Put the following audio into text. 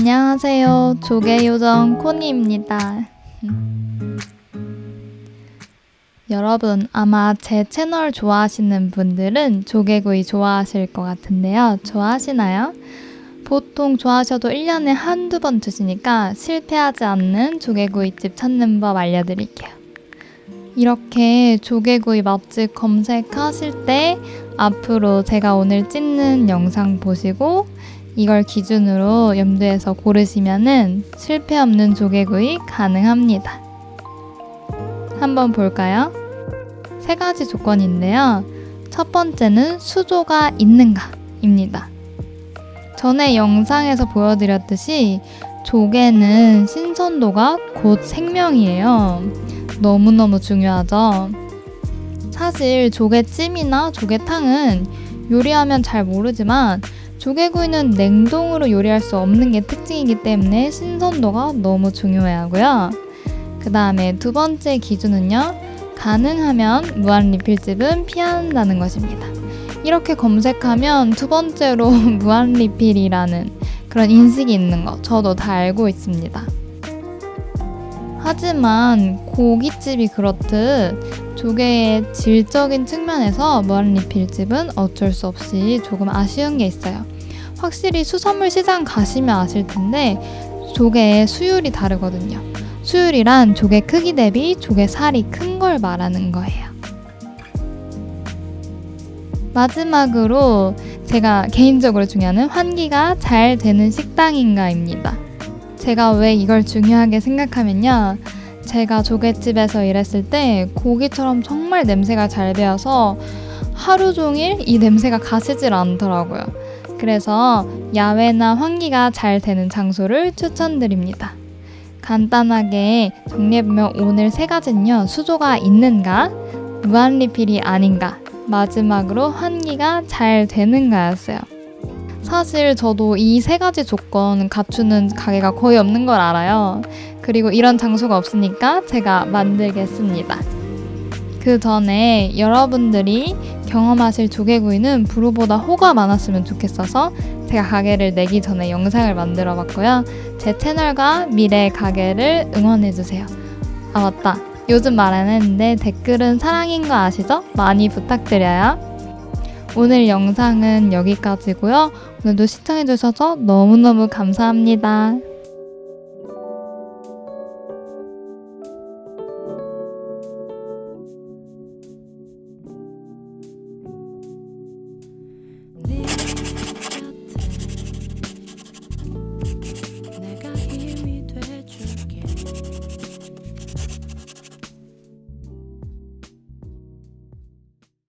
안녕하세요. 조개요정 코니입니다. 여러분, 아마 제 채널 좋아하시는 분들은 조개구이 좋아하실 것 같은데요. 좋아하시나요? 보통 좋아하셔도 1년에 한두 번 드시니까 실패하지 않는 조개구이집 찾는 법 알려드릴게요. 이렇게 조개구이 맛집 검색하실 때 앞으로 제가 오늘 찍는 영상 보시고 이걸 기준으로 염두에서 고르시면은 실패 없는 조개구이 가능합니다. 한번 볼까요? 세 가지 조건인데요. 첫 번째는 수조가 있는가입니다. 전에 영상에서 보여드렸듯이 조개는 신선도가 곧 생명이에요. 너무너무 중요하죠. 사실 조개찜이나 조개탕은 요리하면 잘 모르지만 조개구이는 냉동으로 요리할 수 없는 게 특징이기 때문에 신선도가 너무 중요해 하고요. 그 다음에 두 번째 기준은요. 가능하면 무한 리필집은 피한다는 것입니다. 이렇게 검색하면 두 번째로 무한 리필이라는 그런 인식이 있는 거 저도 다 알고 있습니다. 하지만 고깃집이 그렇듯 조개의 질적인 측면에서 무한 리필집은 어쩔 수 없이 조금 아쉬운 게 있어요. 확실히 수산물 시장 가시면 아실 텐데 조개의 수율이 다르거든요. 수율이란 조개 크기 대비 조개 살이 큰 걸 말하는 거예요. 마지막으로 제가 개인적으로 중요하는 환기가 잘 되는 식당인가입니다. 제가 왜 이걸 중요하게 생각하면요. 제가 조개집에서 일했을 때 고기처럼 정말 냄새가 잘 배어서 하루 종일 이 냄새가 가시질 않더라고요. 그래서 야외나 환기가 잘 되는 장소를 추천드립니다. 간단하게 정리해보면 오늘 세 가지는요. 수조가 있는가, 무한 리필이 아닌가, 마지막으로 환기가 잘 되는가였어요. 사실 저도 이 세 가지 조건 갖추는 가게가 거의 없는 걸 알아요. 그리고 이런 장소가 없으니까 제가 만들겠습니다. 그 전에 여러분들이 경험하실 조개구이는 불호보다 호가 많았으면 좋겠어서 제가 가게를 내기 전에 영상을 만들어 봤고요. 제 채널과 미래 가게를 응원해 주세요. 아 맞다. 요즘 말 안 했는데 댓글은 사랑인 거 아시죠? 많이 부탁드려요. 오늘 영상은 여기까지고요. 오늘도 시청해 주셔서 너무너무 감사합니다.